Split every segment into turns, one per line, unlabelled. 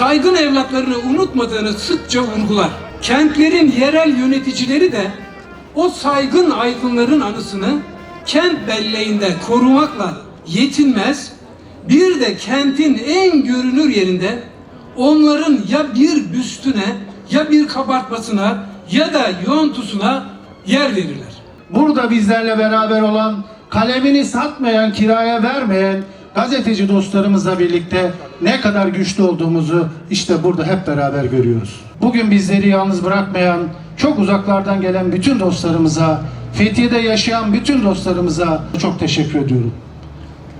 saygın evlatlarını unutmadığını sıkça vurgular. Kentlerin yerel yöneticileri de o saygın aydınların anısını kent belleğinde korumakla yetinmez, bir de kentin en görünür yerinde onların ya bir büstüne ya bir kabartmasına ya da yontusuna yer verirler.
Burada bizlerle beraber olan, kalemini satmayan, kiraya vermeyen gazeteci dostlarımızla birlikte ne kadar güçlü olduğumuzu işte burada hep beraber görüyoruz. Bugün bizleri yalnız bırakmayan, çok uzaklardan gelen bütün dostlarımıza, Fethiye'de yaşayan bütün dostlarımıza çok teşekkür ediyorum.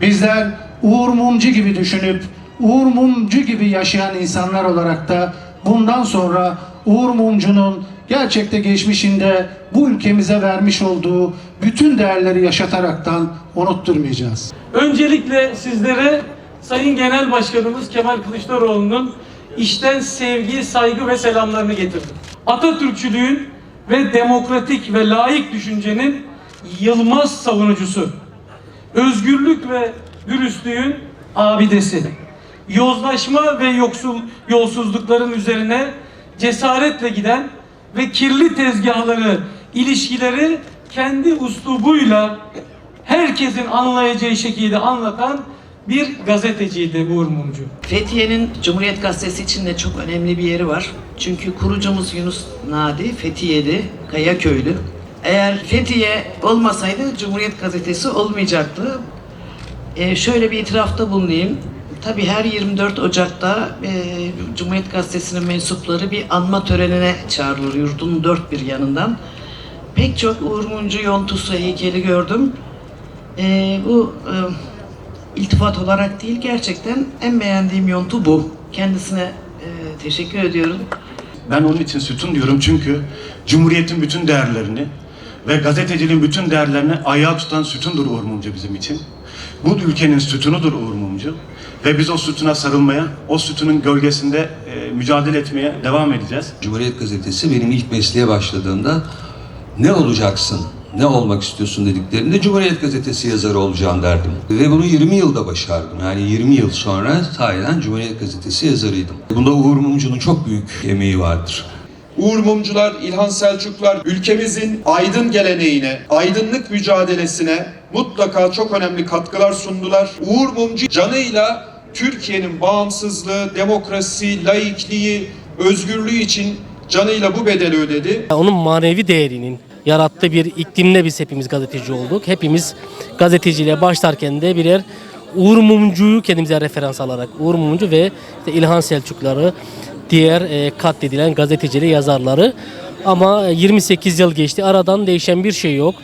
Bizler Uğur Mumcu gibi düşünüp Uğur Mumcu gibi yaşayan insanlar olarak da bundan sonra Uğur Mumcu'nun gerçekte geçmişinde bu ülkemize vermiş olduğu bütün değerleri yaşataraktan unutturmayacağız.
Öncelikle sizlere Sayın Genel Başkanımız Kemal Kılıçdaroğlu'nun işten sevgi, saygı ve selamlarını getirdim. Atatürkçülüğün ve demokratik ve layık düşüncenin yılmaz savunucusu. Özgürlük ve dürüstlüğün abidesi. Yozlaşma ve yoksul yolsuzlukların üzerine cesaretle giden ve kirli tezgahları, ilişkileri kendi uslubuyla herkesin anlayacağı şekilde anlatan bir gazeteciydi Uğur Mumcu.
Fethiye'nin Cumhuriyet Gazetesi için de çok önemli bir yeri var. Çünkü kurucumuz Yunus Nadi Fethiye'li, Kayaköylü. Eğer Fethiye olmasaydı Cumhuriyet Gazetesi olmayacaktı. Ee, şöyle bir itirafta bulunayım. Tabii her 24 Ocak'ta e, Cumhuriyet Gazetesi'nin mensupları bir anma törenine çağrılır yurdun dört bir yanından. Pek çok Uğur Mumcu yontusu heykeli gördüm. Ee, bu e, iltifat olarak değil gerçekten en beğendiğim yontu bu. Kendisine e, teşekkür ediyorum.
Ben onun için sütun diyorum çünkü Cumhuriyet'in bütün değerlerini ve gazeteciliğin bütün değerlerini ayağa tutan sütundur Uğur Mumcu bizim için. Bu ülkenin sütunudur Uğur Mumcu. Ve biz o sütuna sarılmaya, o sütunun gölgesinde e, mücadele etmeye devam edeceğiz.
Cumhuriyet Gazetesi benim ilk mesleğe başladığımda ne olacaksın, ne olmak istiyorsun dediklerinde Cumhuriyet Gazetesi yazarı olacağım derdim. Ve bunu 20 yılda başardım. Yani 20 yıl sonra sahiden Cumhuriyet Gazetesi yazarıydım. Bunda Uğur Mumcu'nun çok büyük emeği vardır.
Uğur Mumcular, İlhan Selçuklar ülkemizin aydın geleneğine, aydınlık mücadelesine mutlaka çok önemli katkılar sundular. Uğur Mumcu canıyla Türkiye'nin bağımsızlığı, demokrasi, laikliği, özgürlüğü için canıyla bu bedeli ödedi.
Onun manevi değerinin yarattığı bir iklimde biz hepimiz gazeteci olduk. Hepimiz gazeteciliğe başlarken de birer Uğur Mumcu'yu kendimize referans alarak Uğur Mumcu ve işte İlhan Selçukları diğer e, katledilen gazetecileri yazarları ama 28 yıl geçti aradan değişen bir şey yok.